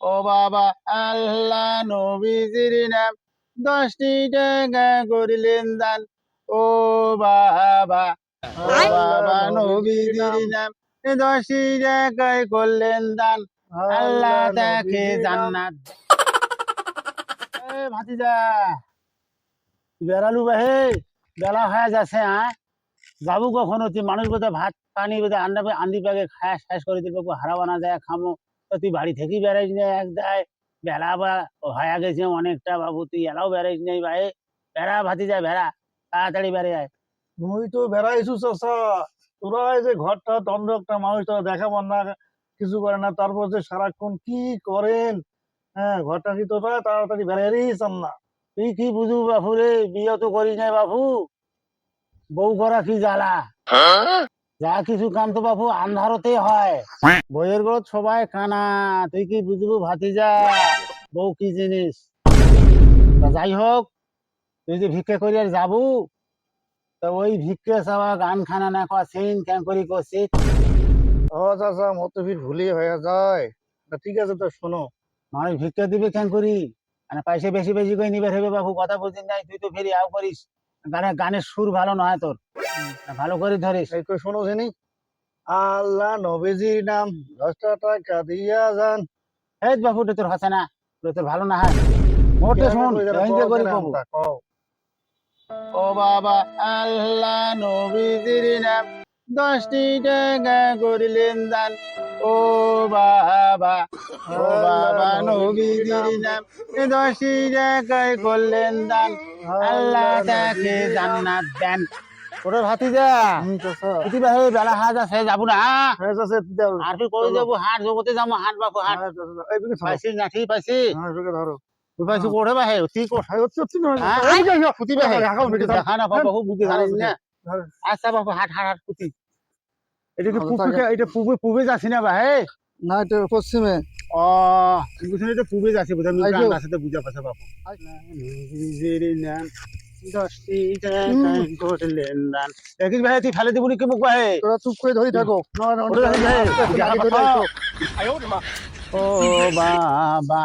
ও বাবা আল্লাহ নবীজির নাম দশটি টাকা করিলেন দান। ও বাবা ও বাবা নবীজির নাম দশটি টাকায় করলেন দান। আল্লাহ তাকে জান্নাত এ ভাতিজা বেড়ালু বাহে বেলা হয়ে যাচ্ছে হ্যাঁ যাব কখন হচ্ছে মানুষ বোধহয় ভাত পানি বোধহয় আন্ডা আন্দি পাকে খায় শেষ করে দিবে হারা বানা দেয় খামো। তো তুই বাড়ি থেকেই বেড়াইস না এক দেয়। বেলা বা হয়ে গেছে অনেকটা বাবু তুই এলাও বেড়াইস নেই ভাই। বেড়া ভাতি যায় বেড়া তাড়াতাড়ি বেড়ে যায় মুই তো বেড়াইছু চাষা তোরা এই যে ঘরটা তন্দ্র একটা মানুষ তোরা দেখাবার না কিছু করে না তারপর যে সারাক্ষণ কি করেন? হ্যাঁ ঘরটা কি তোরা তাড়াতাড়ি চান না তুই কি বুঝু বাপু রে বিয়ে তো করিস নাই বাপু। বউ করা কি জ্বালা? যা কিছু কাম তো বাপু আন্ধারতে হয় বইয়ের গড়ত সবাই কানা তুই কি বুঝবু ভাতিজা? বউ কি জিনিস? যাই হোক তুই যে ভিক্ষে করি আর যাবু তা ওই ভিক্ষে চাওয়া গান খানা না কয়া সিন ক্যাং করি করছিস? ও ভুলি হয়ে যায়। তা ঠিক আছে তো শোনো। নয় ভিক্ষে দিবে ক্যাং করি মানে পয়সা বেশি বেশি করে নিবে হবে বাবু কথা বুঝিস নাই তুই তো ফেরি আও করিস গানের গানের সুর ভালো নয় তোর ভালো করে ধরিস। এই কই শোনো জানি। আল্লাহ নবীজির নাম দশটা টাকা দিয়া যান। এই বাবু তোর হাসে না তোর ভালো না হয় মোটে শুন এনজয় করি বাবু ও বাবা আল্লাহ নবীজির নাম দশটি টাকা করিলেন দান ও বাবা ও বাবা নবীজির নাম দশটি টাকায় করলেন দান আল্লাহ তাকে জান্নাত দেন। ওরে ভাতিজা। ইতি ভাই বেলা হাজ আছে যাব না। হ্যাঁ, চাচা, দাও। আর তুই কই যাব হাট জগতে যাব হাট বাপু হাট। হ্যাঁ, পাইছি না ঠিক পাইছি হ্যাঁ, ধরো। তুই পাইছি কোঠে বাহে তুই কোঠ? হ্যাঁ, হচ্ছে, হচ্ছে না। হ্যাঁ? পুতি বাহে। দেখা না বাবু বুঝতে জানিস না। আচ্ছা বাবু হাট হাট হাট পুতি এটা কি পুবে এটা পুবে পুবে যাচ্ছি না ভাই না, এটা পশ্চিমে। ও তুই এটা পুবে যাচ্ছি বুঝা আমি এই যে- গান আছে বুঝা পাচ্ছে বাবু নিজের নাম দশটি টাকায় করলেন দান দেখিস ভাই তুই ফেলে দিবনি কি মুখ ভাই? তোরা চুপ করে ধরে থাকো। ও বাবা।